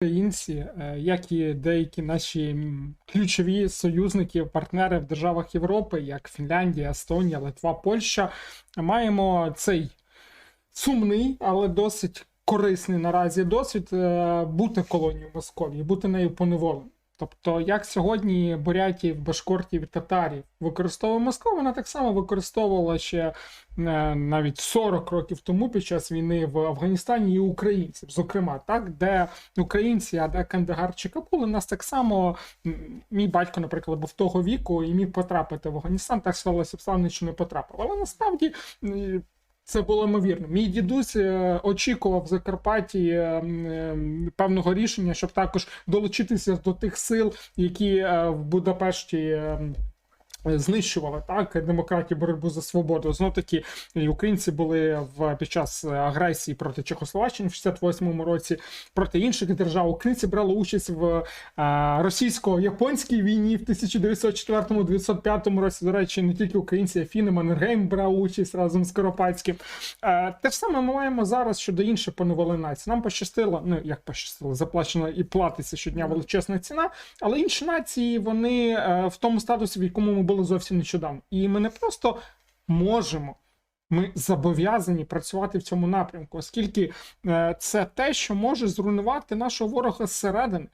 українці, е, як і деякі наші ключові союзники, партнери в державах Європи, як Фінляндія, Естонія, Литва, Польща, маємо цей сумний, але досить корисний наразі досвід е, бути колонією Московії, бути нею поневоленим. Тобто, як сьогодні бурятів, башкортів татарів використовує Москва, вона так само використовувала ще е, навіть 40 років тому під час війни в Афганістані і українців, зокрема, так, де українці, а де Кандагар чи Кабул, нас так само мій батько, наприклад, був того віку і міг потрапити в Афганістан, так склалося обставини, що не потрапив. Але насправді. Це було ймовірно. Мій дідусь е, очікував в Закарпатті е, е, певного рішення, щоб також долучитися до тих сил, які в Будапешті. Е, Знищували так демократію боротьбу за свободу. Знов таки українці були в під час агресії проти Чехословаччини в 68-му році, проти інших держав. Українці брали участь в е, російсько-японській війні в 1904-1905 році. До речі, не тільки українці, а фіни Маннергейм брав участь разом з Коропацьким. Е, те ж саме ми маємо зараз щодо інших поневоли націй. Нам пощастило, ну як пощастило, заплачена і платиться щодня величезна ціна. Але інші нації вони е, в тому статусі, в якому ми були зовсім нещодавно. І ми не просто можемо. Ми зобов'язані працювати в цьому напрямку, оскільки е, це те, що може зруйнувати нашого ворога зсередини.